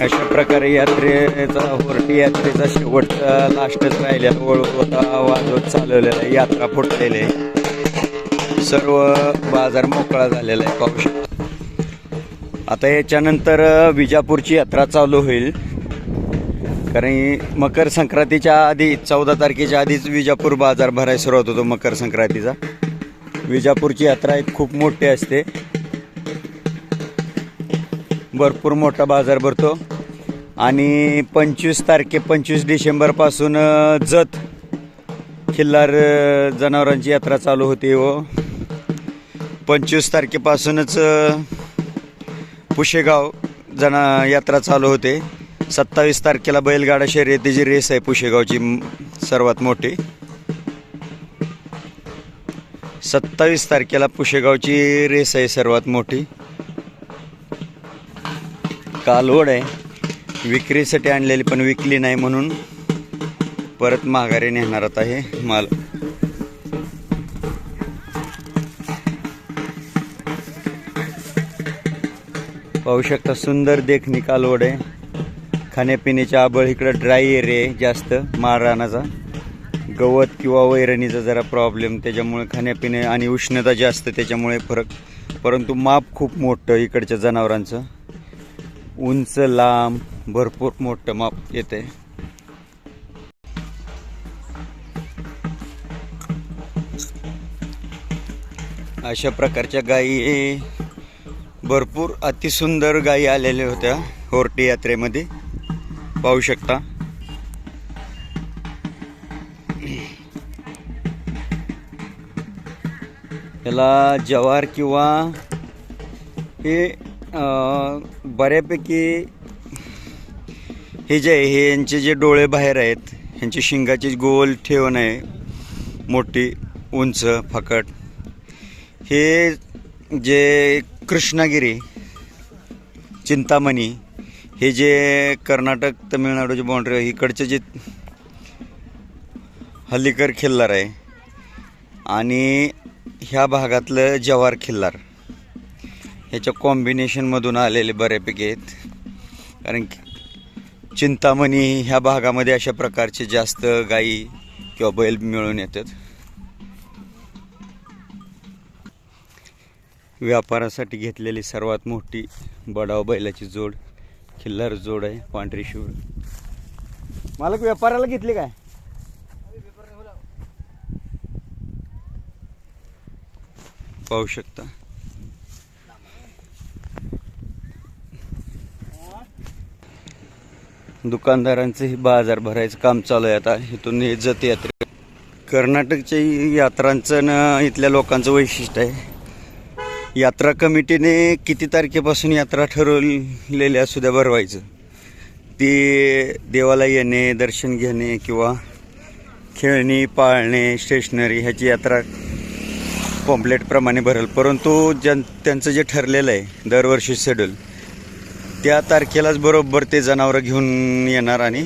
अशा प्रकारे यात्रेचा होर्टी यात्रेचा शेवटचा लास्टच राहिलेला ओळ होता. वाजवत चालवलेला आहे यात्रा फुटलेली. आहे सर्व बाजार मोकळा झालेला आहे पाहू शकता. आता याच्यानंतर विजापूरची यात्रा चालू होईल. कारण मकर संक्रांतीच्या आधी चौदा तारखेच्या आधीच विजापूर बाजार भरायला सुरुवात होतो मकर संक्रांतीचा. विजापूरची यात्रा एक खूप मोठी असते. भरपूर मोठा बाजार भरतो. आणि पंचवीस तारखे पंचवीस डिसेंबरपासून जत खिल्लार जनावरांची यात्रा चालू होती व पंचवीस तारखेपासूनच पुशेगाव जना यात्रा चालू होते. सत्तावीस तारखेला बैलगाडा शर्यतीची रेस आहे पुशेगावची सर्वात मोठी. सत्तावीस तारखेला पुशेगावची रेस आहे सर्वात मोठी. कालवड आहे. विक्रीसाठी आणलेली पण विकली नाही म्हणून परत माघारी नेणार आता हे माल. पाहू शकता सुंदर देखणी कालवड आहे. खाण्यापिण्याच्या आबळ इकडं ड्राय एरिया आहे जास्त माळरानाचा गवत किंवा वैरणीचा जरा प्रॉब्लेम त्याच्यामुळे खाण्यापिणे आणि उष्णता जास्त त्याच्यामुळे फरक. परंतु माप खूप मोठं इकडच्या जनावरांचं. उंच लांब भरपूर मोठं माप येते. अशा प्रकारच्या गायी भरपूर अतिसुंदर गायी आलेल्या होत्या होर्टी यात्रेमध्ये. पाहू शकता. त्याला जवार किंवा हे बऱ्यापैकी हे जे आहे, हे यांचे जे डोळे बाहेर आहेत ह्यांची शिंगाची गोल ठेवण आहे मोठी उंच फकट. हे जे कृष्णागिरी चिंतामणी हे जे कर्नाटक तमिळनाडूचे बाउंड्री इकडचे जे हल्लीकर खिल्लार आहे आणि ह्या भागातलं जवार खिल्लार. ह्याच्या कॉम्बिनेशनमधून आलेले बऱ्यापैकी आहेत. कारण की चिंतामणी ह्या भागामध्ये अशा प्रकारचे जास्त गाई किंवा बैल मिळून येतात. व्यापारासाठी घेतलेली सर्वात मोठी बडाव बैलाची जोड खिल्लार जोड आहे पांढरी शिवड मालक व्यापाराला घेतली काय? पाहू शकता. दुकानदारांचंही बाजार भरायचं काम चालू आहे आता. इथून जत यात्रे कर्नाटकच्या यात्रांचं ना इथल्या लोकांचं वैशिष्ट्य आहे. यात्रा कमिटीने किती तारखेपासून यात्रा ठरवलेली असू द्या भरवायचं. ती देवाला येणे दर्शन घेणे किंवा खेळणी पाळणे स्टेशनरी ह्याची यात्रा कॉम्प्लेटप्रमाणे भरेल. परंतु ज्यां त्यांचं जे ठरलेलं आहे दरवर्षी शेड्यूल त्या तारखेलाच बरोबर ते जनावरं घेऊन येणार आणि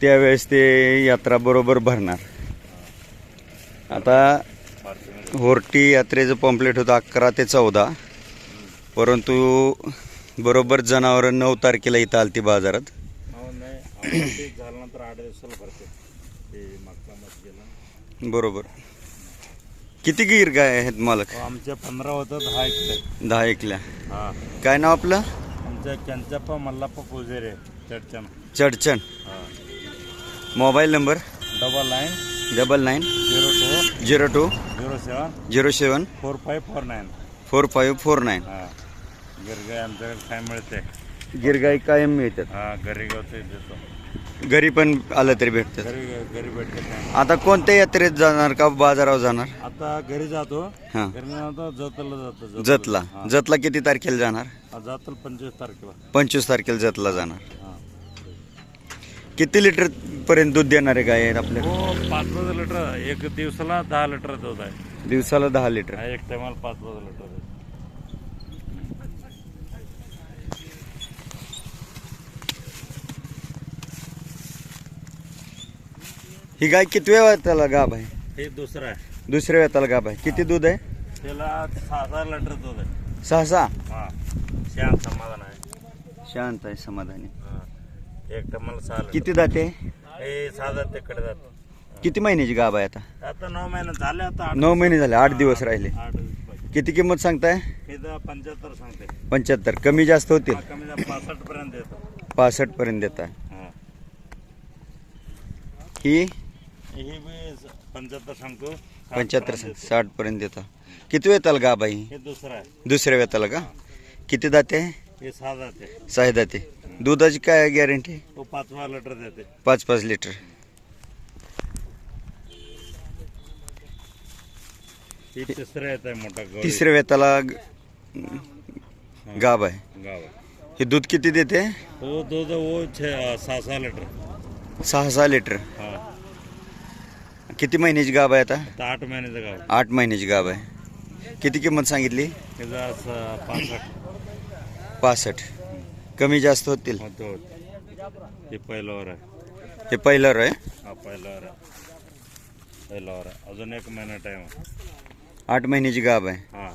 त्यावेळेस ते यात्रा बरोबर भरणार. आता होर्टी यात्रेचं पॉम्पलेट होतं अकरा ते चौदा. परंतु बरोबर जनावरं नऊ तारखेला इथं आलती बाजारात. बरोबर. किती गिर गाय आहेत मालक? आमच्या पंधरा होतं दहा इकडे दहा एकल्या हा. काय नाव आपलं? आमच्या केंचप्पा मल्लाप्पा पुजेरे चर्चन चडचण. हा. Mobile number? Double nine. Double nine. Zero two. Zero two. Zero seven. Zero seven. Four five four nine. Four five four nine. हा. गिरगाय आमच्याकडे काय मिळते? गिरगाई कायम मिळतात. हा घरी गावते देतो. घरी पण आलं तरी भेटतात घरी घरी भेटते आता कोणत्या यात्रेत जाणार का बाजारावर जाणार? आता घरी जातो. हा. घरी जातो जतला जातो जतला. हा. जतला किती तारखेला जाणार? हा, जातो पंचवीस तारखेला. पंचवीस तारखेला जतला जाणार. हा. किती लिटर पर्यंत दूध देणारे गाय आहेत आपल्या हो पाच पाच लिटर. एक दिवसाला दहा लिटर दूध आहे. दिवसाला दहा लिटर. हा, एक टायमाला पाच पाच लिटर दूध. ही गाय किती वेळा त्याला गाभ आहे? हे दुसरं आहे. दुसऱ्या वेळाला गाभ आहे. किती दूध आहे? त्याला सहा सहा लिटर दूध आहे. सहा सहा? हा. शांत समाधान आहे. शांत आहे समाधानी. हा. एक टमाला सहा लिटर. किती दाते हे साधा तिकडे जात किती महिन्याची गाभ आहे आता? आता नऊ महिने झाले आता आठ नऊ महिने झाले आठ दिवस राहिले. आठ दिवस पाहिजे. किती किंमत सांगताय? हे तर पंच्याहत्तर सांगते. पंच्याहत्तर. कमी जास्त होतील? हा, कमी जास्त. पासष्ट पर्यंत येतो पासष्ट पर्यंत देताय. हा. ही? हे बी पंच्याहत्तर सांगतो साठ पंच्याहत्तर पर्यंत येतो. साठ पर्यंत देता। किती वेताला गाभ आहे ही? दुसरं आहे दुसऱ्या वेताला का किती दाते हे। सहा दाते। दुधाची काय गॅरंटी तो पाचवा लिटर देते। पाच पाच लिटर। हे तिसरं येत आहे मोठा गवळी. तिसऱ्या वेताला ग- गाभ आहे गाव हे दूध किती देते दूध वो छे सहा सहा लिटर। सहा सहा लिटर। हा। किती महिन्याची गाभ आहे आता? आता आठ महिन्याचं गाव आठ महिन्याची गाभ आहे. किती किंमत सांगितली? त्याचं असं पासष्ट. पासष्ट. कमी जास्त होतील? होतो हे पहिल्यावर आहे. हे पहिलं आहे? हा पहिल्यावर आहे. पहिल्यावर आहे. अजून एक महिना टाइम आहे. आठ महिन्याची गाभ आहे. हा.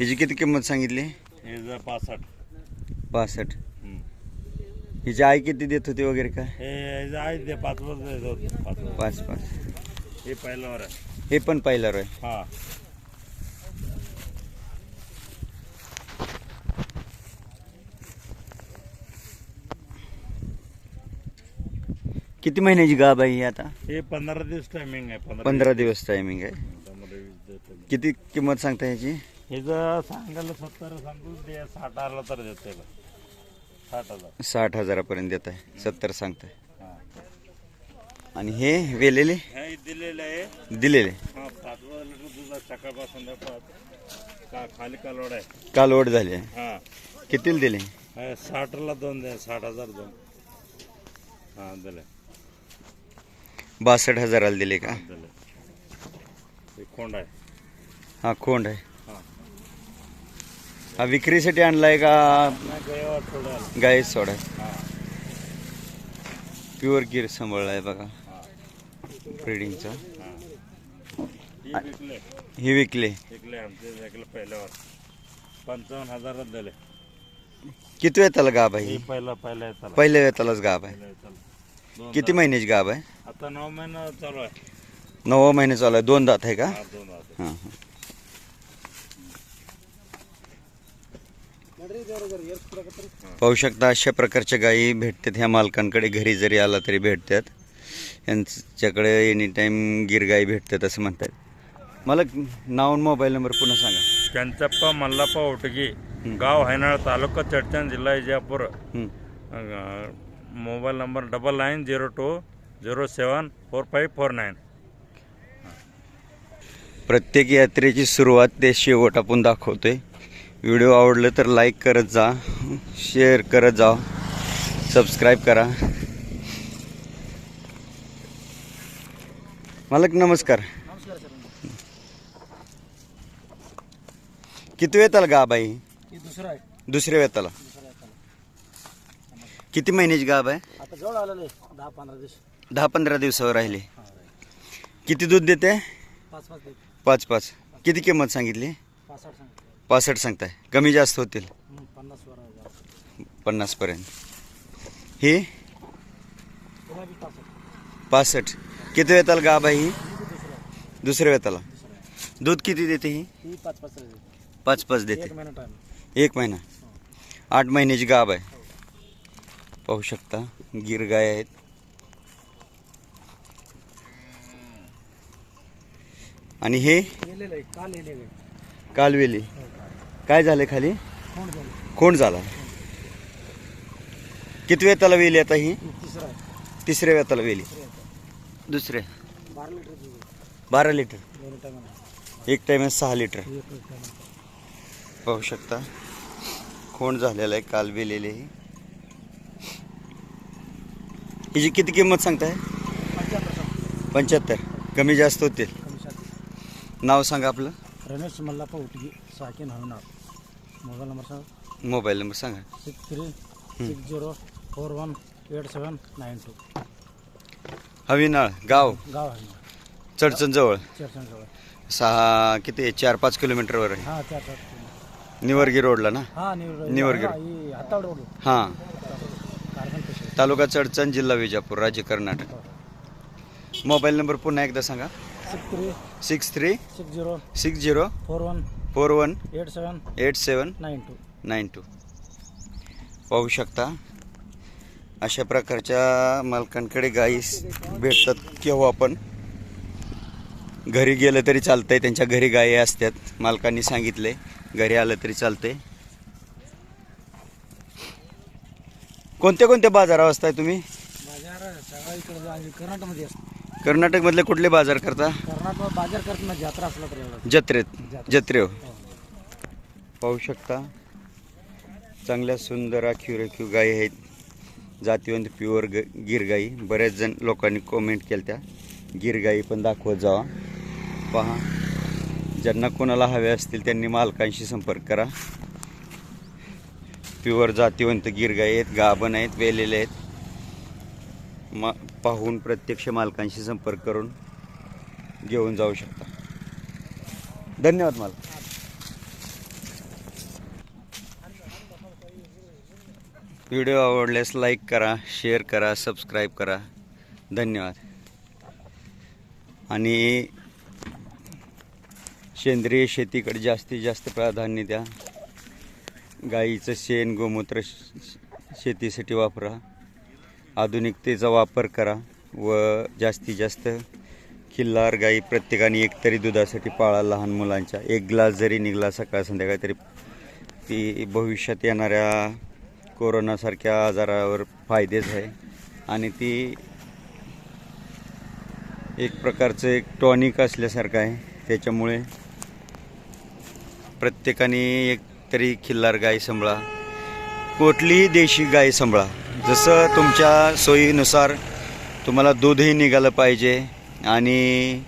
हिची किती किंमत सांगितली? हे जर पासष्ट. पासष्ट. हम्म. हिची आई किती देत होती वगैरे काय? हे हे आहे ते होतं. पाचवं पाच पाच. हे पहिल्यावर आहे हे पण पहिलं आहे हा. किती महिन्याची गाभ आहे ही आता? हे पंधरा दिवस टायमिंग आहे पंधरा पंधरा दिवस. टायमिंग आहे. वीस किती किंमत सांगता ह्याची हे जर सांगायला सत्तर सांगू ते साठ आला तर देते साठ हजार. साठ हजारापर्यंत देत आहे सत्तर सांगताय. आणि हे वेलेले? हे दिलेलं आहे. दिलेले. हा कालवड आहे. काल ओढ झाले हा. कितीला दिले? साठला दोन दे साठ हजार दोन. हा दिले. बासष्ट हजाराला दिले का? हे कोंड आहे. हा खोंड आहे. हा. विक्रीसाठी आणलाय का? गाय सोडा हा. प्युअर गिर सांभाळलाय बघा. ब्रिडिंगचा हा. विकले. हे विकले. विकले आमचे विकले पहिल्यावर पंचावन्न हजारात दिले. किती वेताला गाभ आहे हे? पहिला पहिला येताला पहिल्या वेतालाच गाभ आहे. पहिला येताला दोन किती. महिन्याची गाभ आहे? आता नऊ महिना चालू आहे. नववा महिने चालू आहे. दोन दात आहे का? हा दोन दात हां हां. पाहू शकता अशा प्रकारच्या गायी भेटतात ह्या मालकांकडे. घरी जरी आला तरी भेटतात. यांच्याकडे एनी टाईम गिर गायी भेटतात असं म्हणतात. मला नाव आणि मोबाईल नंबर पुन्हा सांगा. चंचप्पा मल्लाप्पा ओटगी गाव हैनाळ तालुका चडचण जिल्हा विजापूर हं. अं, mobile number double nine zero two zero seven four five four nine प्रत्येक यात्रेची सुरुवात ते शेवट आपण दाखवतोय. व्हिडिओ आवडलं तर लाईक करत जा शेअर करत जा. सबस्क्राईब करा. मालक नमस्कार. किती वेताला गाब आहे? ही? दुसरं आहे. दुसऱ्या वेताला. किती महिन्याची गाब आहे? आता जवळ आलेलं आहे दहा पंधरा दिवस. दहा पंधरा दिवसावर राहिले. किती दूध देते? पाच पाच देत. पाच पाच. किती किंमत सांगितली? पाच आठ सांगितलं. पासष्ट सांगताय. कमी जास्त होतील. पन्नास वर आहे जास्त. पन्नासपर्यंत ही? पाच आठ. पासष्ट. किती वेताला गाब आहे ही? दुसऱ्या वेताला. दूध किती देते ही? ही पाच पाच देते. पाच पाच एक महिना टाइम एक महिना. आठ महिन्याची गाब आहे पाहू शकता गिर गाय आहेत. आणि हे? लिहिलेलं आहे का लिहिलेलं आहे. कालवेली. काय झाले खाली? कोण झालं. कोण झाला. किती वेताला वेली आता ही? हे तिसरं आहे. तिसऱ्या वेताला वेली. दुसऱ्या बारा लिटर. बारा लिटर? एक टाइम सहा लिटर. एक एक टायमाला. पाहू शकता. खोंड झालेला आहे काल वेलेले ही हिची किती किंमत सांगताय? पंच्याहत्तर. कमी जास्त होतील. नाव सांगा आपलं. रमेश मल्लाप्पा उटगी साकीन हवनार. मोबाईल नंबर सांग. मोबाईल नंबर सांगा. Six three six zero four one eight seven nine two. Havinal गाव? गाव आहे चडचण जवळ चर्चन जवळ सहा किती चार पाच किलोमीटरवर आहे? हां निवर्गी रोडला ना? हां निवर निवर्गी. रोड हां. तालुका चडचण जिल्हा विजापूर राज्य कर्नाटक. मोबाईल नंबर पुन्हा एकदा सांगा. Six three. Six three. Six zero. Six zero. Four one. Four one. Eight seven. Eight seven. Nine two. Nine two. पाहू शकता. अशा प्रकारच्या मालकांकडे गाई भेटतात केव्हा पण. घरी गेलं तरी चालतंय त्यांच्या घरी गायी असतात मालकांनी सांगितले. घरी आलं तरी चालतंय. कोणत्या कोणत्या बाजारावर असताय तुम्ही? कर्नाटकमध्ये कर्नाटकमधले कुठले बाजार करता? कर्नाटक बाजार करताना जत्रा असला तर जत्रेत. जत्रे हो. पाहू शकता. चांगल्या सुंदर राखीव राखीव गायी आहेत. जातीवंत प्युअर ग गिरगाई. बऱ्याच जण लोकांनी कमेंट केल्या त्या गिरगाई पण दाखवत जावा. पहा. ज्यांना कोणाला हवे असतील त्यांनी मालकांशी संपर्क करा. प्युअर जातीवंत गिरगाई आहेत गाभण आहेत वेलेले आहेत. मा पाहून प्रत्यक्ष मालकांशी संपर्क करून घेऊन जाऊ शकता. धन्यवाद मालक. व्हिडिओ आवडल्यास लाईक करा शेअर करा सबस्क्राईब करा. धन्यवाद. आणि सेंद्रिय शेतीकडे जास्तीत जास्त प्राधान्य द्या. गाईचं शेण गोमूत्र श- शेतीसाठी वापरा. आधुनिकतेचा वापर करा व जास्तीत जास्त खिल्लार गाई प्रत्येकाने एक तरी दुधासाठी पाळा लहान मुलांच्या. एक ग्लास जरी निघला सकाळ संध्याकाळ तरी ती भविष्यात येणाऱ्या कोरोनासारख्या आजारावर फायदेच आहे. आणि ती एक प्रकारचं एक टॉनिक असल्यासारखं आहे. त्याच्यामुळे प्रत्येकाने एक तरी खिल्लार गाय सांभाळा. कुठलीही देशी गाय सांभाळा. जसं तुमच्या सोयीनुसार तुम्हाला दूधही निघालं पाहिजे आणि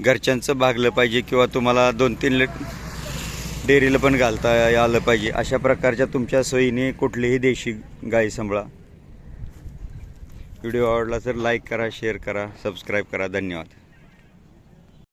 घरच्यांचं भागलं पाहिजे किंवा तुम्हाला दोन तीन लिटर डेअरीला पण घालता आलं पाहिजे. अशा प्रकारच्या तुमच्या सोयीने कुठलीही देशी गाय सांभाळा. व्हिडिओ आवडला तर लाईक करा शेअर करा सबस्क्राईब करा. धन्यवाद.